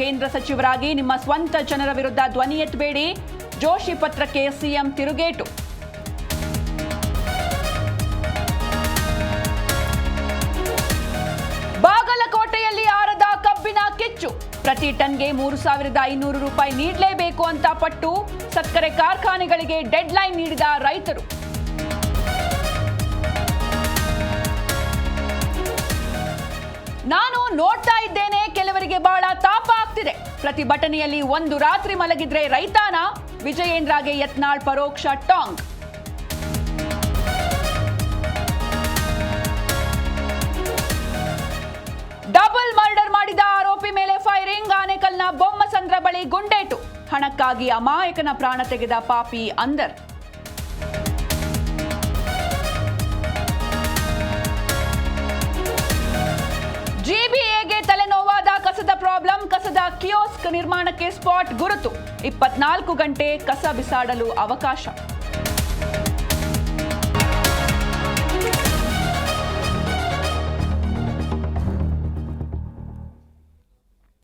ಕೇಂದ್ರ ಸಚಿವರಾಗಿ ನಿಮ್ಮ ಸ್ವಂತ ಜನರ ವಿರುದ್ಧ ಧ್ವನಿ ಎತ್ತಬೇಡಿ. ಜೋಶಿ ಪತ್ರಕ್ಕೆ ಸಿಎಂ ತಿರುಗೇಟು. ಬಾಗಲಕೋಟೆಯಲ್ಲಿ ಆರದ ಕಬ್ಬಿನ ಕಿಚ್ಚು. ಪ್ರತಿ ಟನ್ಗೆ ಮೂರು ಸಾವಿರದ ಐನೂರು ರೂಪಾಯಿ ನೀಡಲೇಬೇಕು ಅಂತ ಪಟ್ಟು ಸಕ್ಕರೆ ಕಾರ್ಖಾನೆಗಳಿಗೆ ಡೆಡ್ಲೈನ್ ನೀಡಿದ ರೈತರು. ನಾನು ನೋಡ್ತಾ ಇದ್ದೇನೆ, ಕೆಲವರಿಗೆ ಬಹಳ ಪ್ರತಿಭಟನೆಯಲ್ಲಿ ಒಂದು ರಾತ್ರಿ ಮಲಗಿದ್ರೆ ರೈತಾನ ವಿಜಯೇಂದ್ರಗೆ ಯತ್ನಾಳ್ ಪರೋಕ್ಷ ಟಾಂಗ್. ಡಬಲ್ ಮರ್ಡರ್ ಮಾಡಿದ ಆರೋಪಿ ಮೇಲೆ ಫೈರಿಂಗ್, ಆನೆಕಲ್ನ ಬೊಮ್ಮಸಂದ್ರ ಬಳಿ ಗುಂಡೇಟು. ಹಣಕ್ಕಾಗಿ ಅಮಾಯಕನ ಪ್ರಾಣ ತೆಗೆದ ಪಾಪಿ ಅಂದರ್. ಕಿಯೋಸ್ಕ್ ನಿರ್ಮಾಣಕ್ಕೆ ಸ್ಪಾಟ್ ಗುರುತು. ಇಪ್ಪತ್ನಾಲ್ಕು ಗಂಟೆ ಕಸ ಬಿಸಾಡಲು ಅವಕಾಶ.